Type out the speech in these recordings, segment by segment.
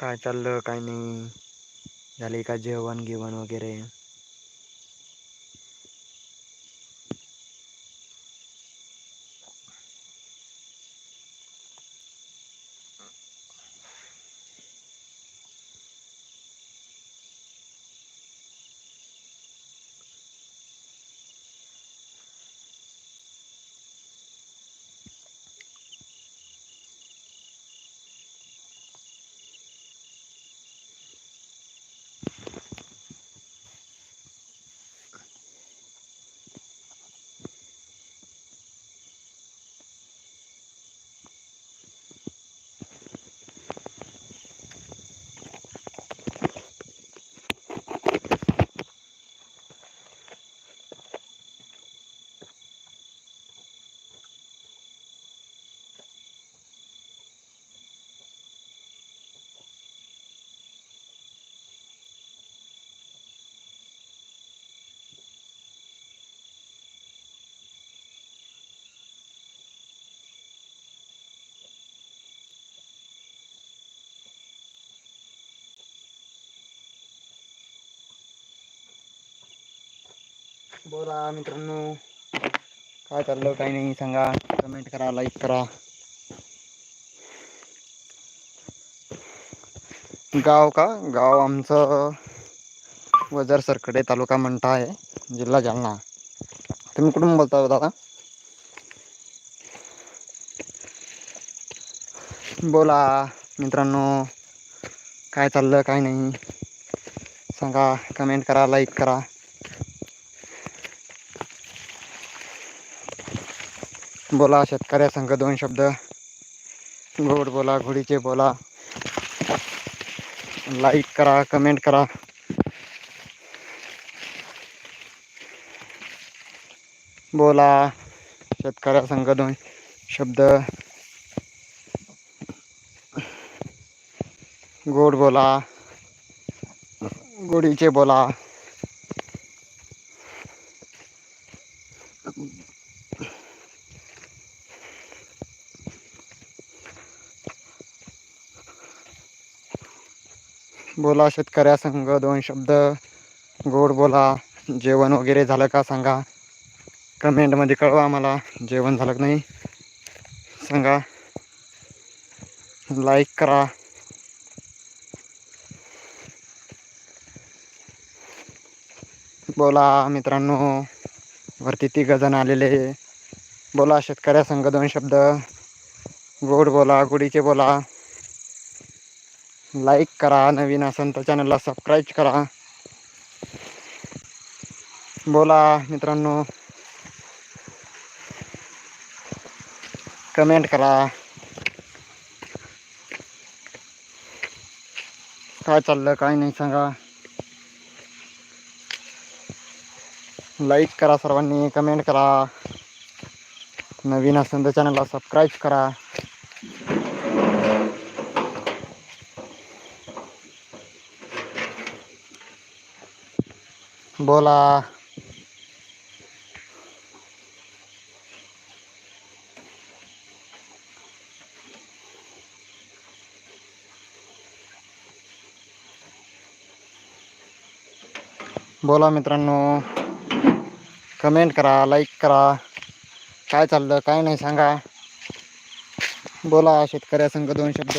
काय चाललं काय नाही. झाले का जेवण गिवण वगैरे? बोला मित्रांनो. काय चाललं काय नाही सांगा. कमेंट करा लाईक करा. गाव का? गाव आमचं वजर सरकडे तालुका म्हणता आहे जिल्हा जालना. तुम्ही कुठून बोलता हो दादा? बोला मित्रांनो काय चाललं काय नाही. सांगा कमेंट करा लाईक करा. बोला शेतकऱ्या संघ दोन शब्द. गोड बोला घोडीचे बोला. लाईक करा कमेंट करा. बोला शेतकऱ्या संघ दोन शब्द. गोड बोला गोडीचे बोला. बोला शेतकऱ्या संग दोन शब्द. गोड बोला. जेवण वगैरे झालं का सांगा. कमेंटमध्ये कळवा आम्हाला. जेवण झालं का नाही? सांगा. लाईक करा. बोला मित्रांनो. वरती ती गजन आलेले. बोला शेतकऱ्या संघ दोन शब्द. गोड बोला गुढीचे बोला. लाईक करा, नवीन असेल तर चॅनलला सबस्क्राईब करा. बोला मित्रांनो. कमेंट करा. काय चाललं, काय नाही सांगा. करा सर्वांनी कमेंट करा. नवीन असेल तर चॅनलला सबस्क्राईब करा. बोला. बोला मित्रांनो. कमेंट करा लाईक करा. काय चाललं काय नाही सांगा. बोला शेतकऱ्या संघ दोन शब्द.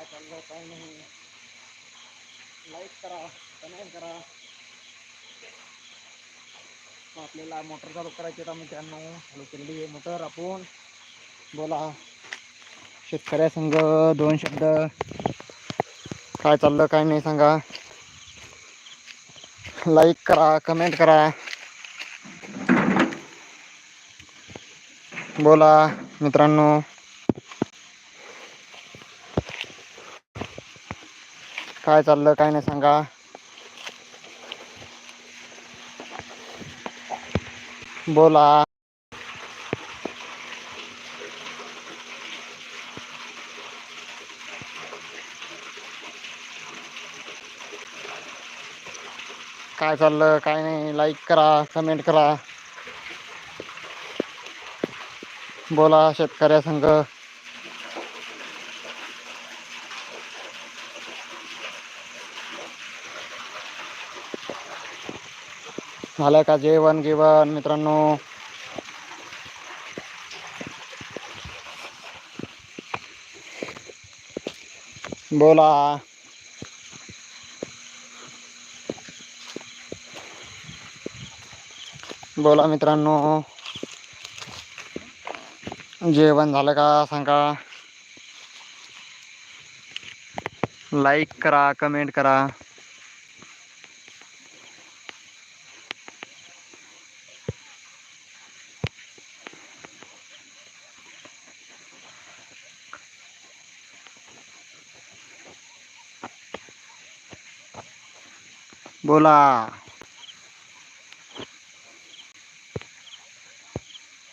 काय चाललं काय नाही. लाईक करा कमेंट करा. आपल्याला मोटर चालू करायची आहे मित्रांनो चालू केलेली आहे मोटर आपण बोला. शेतकऱ्या संघ दोन शब्द. काय चाललं काय नाही सांगा. लाईक करा कमेंट करा. बोला मित्रांनो. काय चाललं काय नाही सांगा. बोला. काय चाललं काय नाही लाईक करा कमेंट करा. बोला शेतकऱ्या संघ झालं का जेवण गिवण मित्रांनो. बोला. बोला मित्रांनो. जेवण झालं का सांगा? लाईक करा कमेंट करा. बोला